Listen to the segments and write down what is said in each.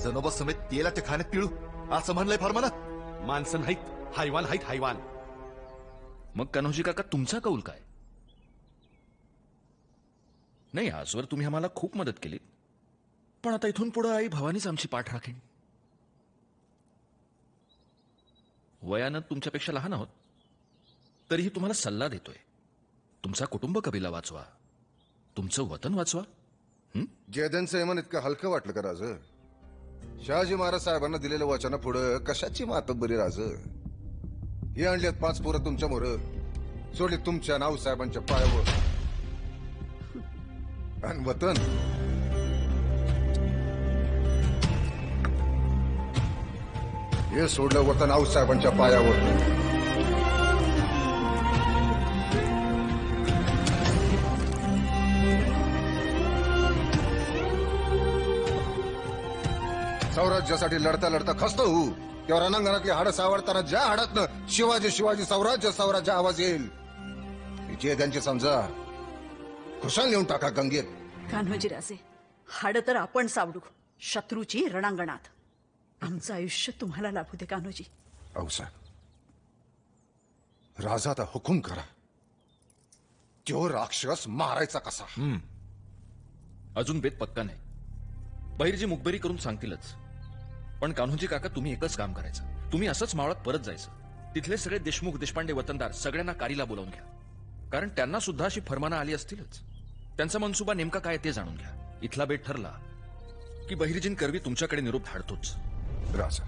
जनोबा समेत तेला ते खाण्यात पिळू. असं म्हणलंय फरमानात माणसं नाहीत हैवान आहेत हैवान मग कन्होजी काका तुमचा कौल काय? नाही आजवर तुम्ही आम्हाला खूप मदत केली. पण आता इथून पुढे आई भवानीच आमची पाठ राखेन. वयानं तुमच्यापेक्षा लहान आहोत. तरीही तुम्हाला सल्ला देतोय. तुमचा कुटुंब कबिला वाचवा. तुमचं वतन वाचवा. जयदनचं यमन इतकं हलकं वाटलं का राज? शहाजी महाराज साहेबांना दिलेलं वचना पुढं कशाची मातब्बरी राज? हे आणलेत पाच पोरं तुमच्या मोर. सोडली तुमच्या नाव साहेबांच्या पायावर. आणि वतन. हे सोडलं वतन आऊ साहेबांच्या पायावर. सौराज्यासाठी लढता लढता खसतो होऊ. तेव्हा रणांगणातली हाडं सावरताना ज्या हाडातनं शिवाजी शिवाजी सौराज्य सौराज्य आवाज येईल जे त्यांची समजा खुशाल नेऊन टाका गंगेत. कान्होजी राजे हाड तर आपण सावडू शत्रूची रणांगणात. आमचं आयुष्य तुम्हाला लाभू दे कान्होजी. साहेब. राजाचा हुकूम करा. तो राक्षस मारायचा कसा? अजून बेत पक्का नाही. बहिरजी मुखबरी करून सांगतीलच. पण कान्होजी काका तुम्ही एकच काम करायचं. तुम्ही असंच मावळात परत जायचं. तिथले सगळे देशमुख देशपांडे वतनदार सगळ्यांना कारीला बोलावून घ्या. कारण त्यांना सुद्धा अशी फरमानं आली असतीलच. त्यांचा मनसुबा नेमका काय ते जाणून घ्या. इथला बेट ठरला की बहिर्जीन करवी तुमच्याकडे निरोप धाडतोच. राजा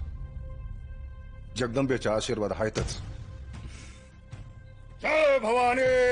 जगदंबेच्या आशीर्वाद आहेतच जय भवानी!